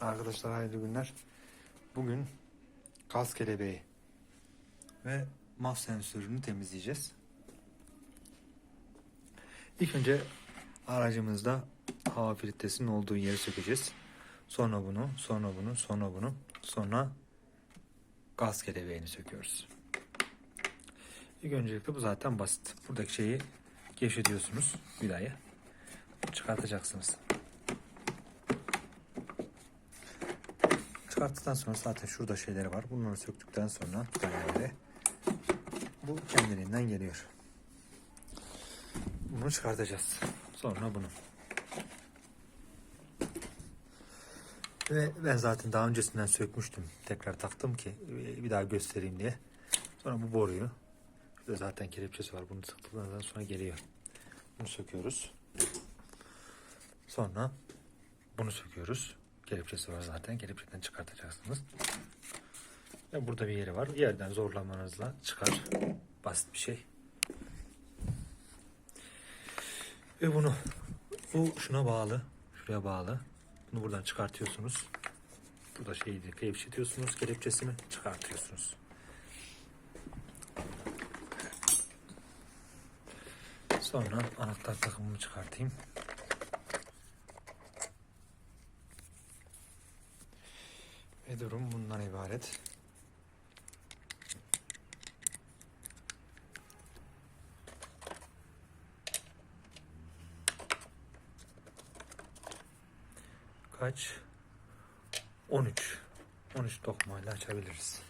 Arkadaşlar hayırlı günler. Bugün gaz kelebeği ve maf sensörünü temizleyeceğiz. İlk önce aracımızda hava filtresinin olduğu yeri sökeceğiz. Sonra bunu, sonra bunu, sonra bunu, sonra gaz kelebeğini söküyoruz. İlk öncelikle bu zaten basit. Buradaki şeyi gevşetiyorsunuz vidayı. Çıkartacaksınız. Çıkarttıktan sonra zaten şurada şeyleri var. Bunları söktükten sonra vidaları bu kendiliğinden geliyor. Bunu çıkartacağız. Sonra bunu. Ve ben zaten daha öncesinden sökmüştüm. Tekrar taktım ki bir daha göstereyim diye. Sonra bu boruyu. Şurada zaten kelepçesi var. Bunu sıktıktan sonra geliyor. Bunu söküyoruz. Sonra bunu söküyoruz. Kelepçesi var zaten. Kelepçeden çıkartacaksınız. Ve burada bir yeri var. Yerden zorlamanızla çıkar. Basit bir şey. Ve bunu bu şuna bağlı. Şuraya bağlı. Bunu buradan çıkartıyorsunuz. Burada şeyi gevşetiyorsunuz. Kelepçesini çıkartıyorsunuz. Sonra anahtar takımını çıkartayım. Durum bundan ibaret. Kaç? 13. 13 dokmayla açabiliriz.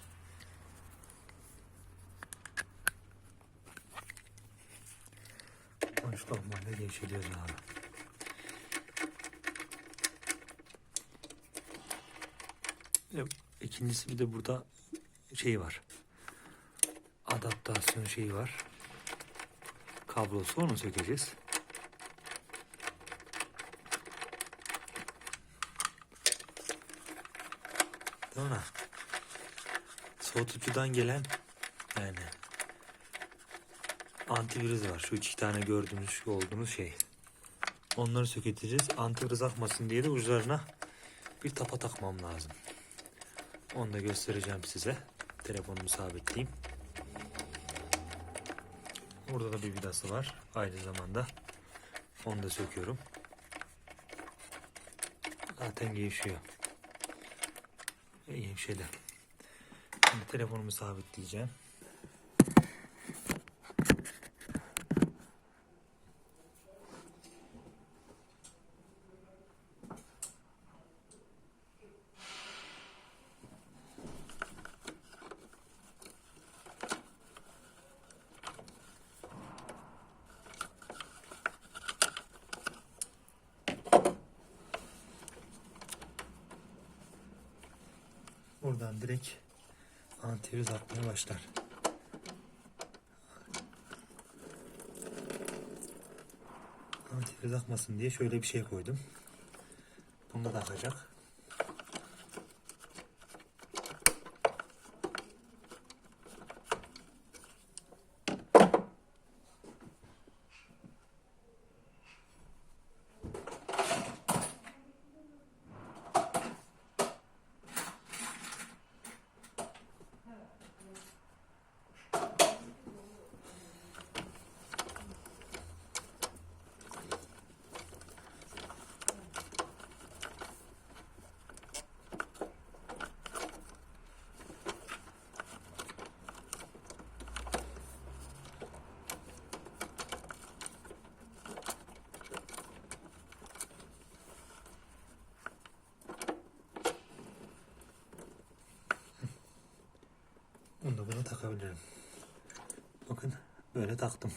On üç dokmayla gevşeliyoruz abi. İkincisi bir de burada şey var. Adaptasyon şeyi var. Kablosu onu sökeceğiz. Sonra soğutucudan gelen yani antivirüs var. Şu iki tane gördüğünüz şu olduğunuz şey. Onları sökeceğiz. Antivirüs akmasın diye de uçlarına bir tapa takmam lazım. Onu da göstereceğim size. Telefonumu sabitleyeyim. Burada da bir vidası var. Aynı zamanda. Onu da söküyorum. Zaten gevşiyor. Ve gevşedi. Şimdi telefonumu sabitleyeceğim. Buradan direkt antivirüs atmaya başlar. Antivirüs akmasın diye şöyle bir şey koydum. Bunu da takacak. Bunu da buna takabilirim. Bakın böyle taktım.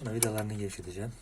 Buna vidalarını gevşeteceğim.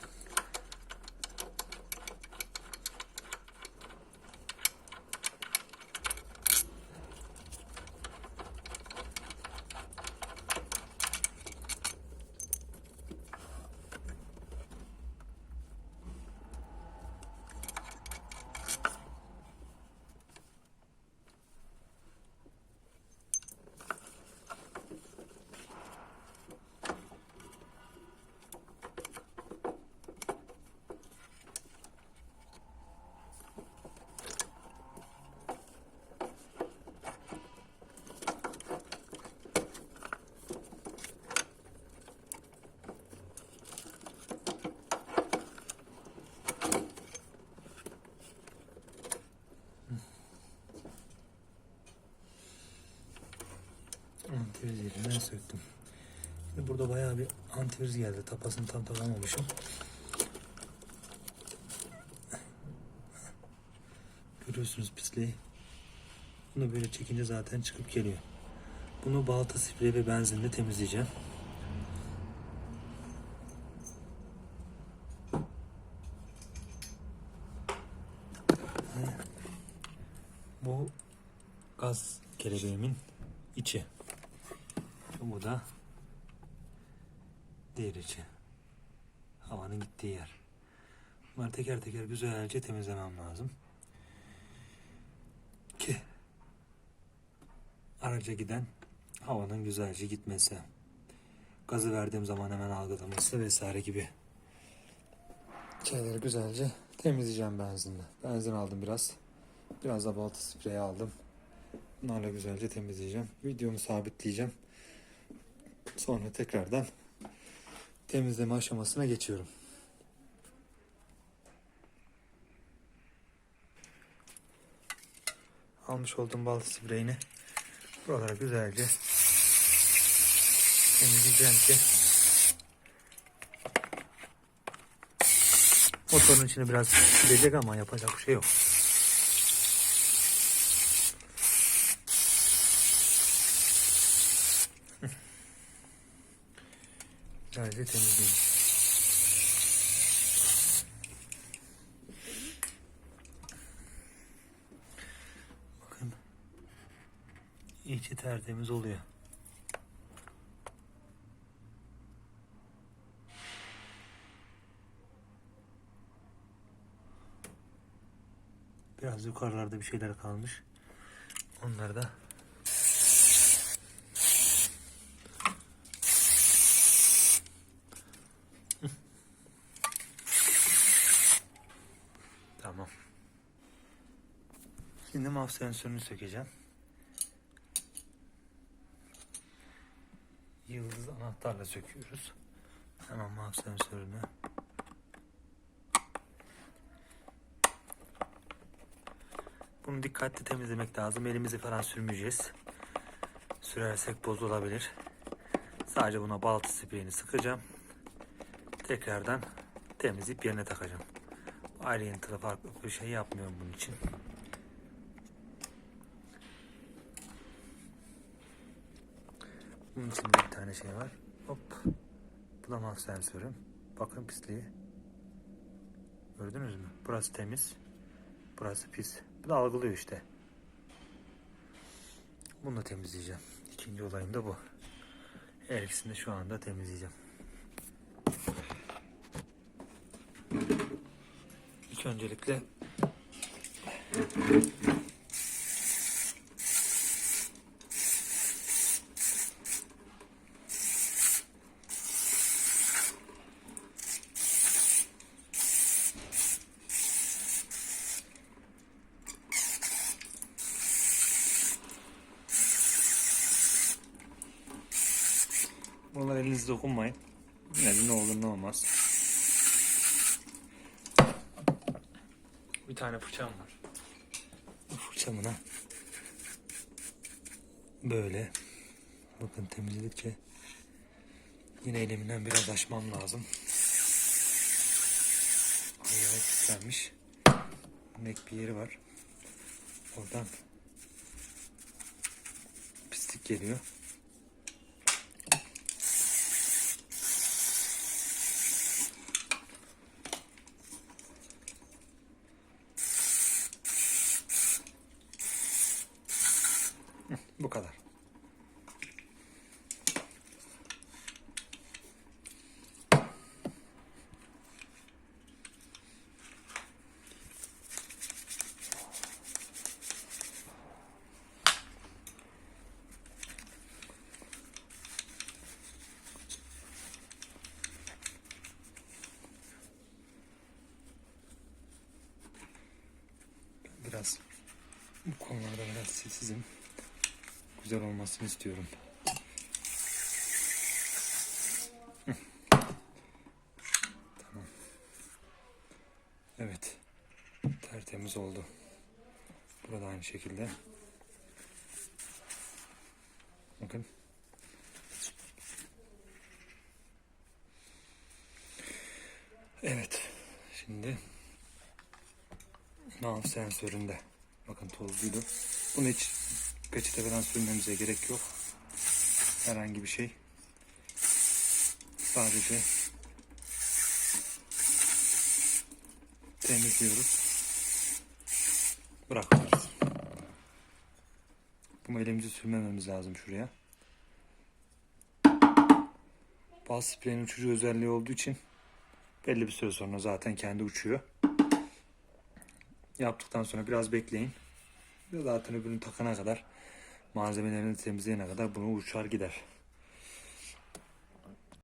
Antifriz yerinden söktüm. Şimdi burada bayağı bir antifriz geldi. Tapasını tam takamamışım. Görüyorsunuz pisliği. Bunu böyle çekince zaten çıkıp geliyor. Bunu balta sprey ve benzinle temizleyeceğim. Bu gaz kelebeğimin içi. Bu da diğer. Havanın gittiği yer. Bunları teker teker güzelce temizlemem lazım. Ki araca giden havanın güzelce gitmesi. Gazı verdiğim zaman hemen algılaması vesaire gibi şeyleri güzelce temizleyeceğim benzinle. Benzin aldım biraz. Biraz da balta spreyi aldım. Bunlarla güzelce temizleyeceğim. Videomu sabitleyeceğim. Sonra tekrardan temizleme aşamasına geçiyorum. Almış olduğum balta spreyini buralara güzelce temizleyeceğim ki motorun içine biraz silecek ama yapacak bir şey yok. Güzelce temizleyeyim. Bakın. İçi tertemiz oluyor. Biraz yukarılarda bir şeyler kalmış. Onları da Tamam. Şimdi MAV sensörünü sökeceğim. Yıldız anahtarla söküyoruz. Hemen MAV sensörünü. Bunu dikkatli temizlemek lazım. Elimizi falan sürmeyeceğiz. Sürersek bozulabilir. Sadece buna balta spreyini sıkacağım. Tekrardan temizleyip yerine takacağım. Ayrıntılı farklı bir şey yapmıyorum bunun için. Bunun içinde bir tane şey var. Hop. Bulamaz sensörüm. Bakın pisliği. Gördünüz mü? Burası temiz. Burası pis. Bu da algılıyor işte. Bunu da temizleyeceğim. İkinci olayım da bu. Her ikisini şu anda temizleyeceğim. İlk öncelikle Bunlar elinizle dokunmayın. De ne olur ne olmaz. Bir tane fırçam var. Fırçamına böyle bakın temizledikçe yine elimden biraz açmam lazım. Ayağı pislenmiş. Mek bir yeri var. Oradan pislik geliyor. Bu kadar. Biraz bu konularda biraz sessizim güzel olmasını istiyorum. tamam. Evet. Tertemiz oldu. Burada aynı şekilde. Bakın. Evet. Şimdi nav sensöründe. Bakın tozluydu. Bunu hiç peçete falan sürmemize gerek yok. Herhangi bir şey. Sadece temizliyoruz. Bırakıyoruz. Bu elimizi sürmememiz lazım şuraya. Bal spreyin uçucu özelliği olduğu için belli bir süre sonra zaten kendi uçuyor. Yaptıktan sonra biraz bekleyin. Zaten öbürünü takana kadar malzemelerini temizleyene kadar bunu uçar gider.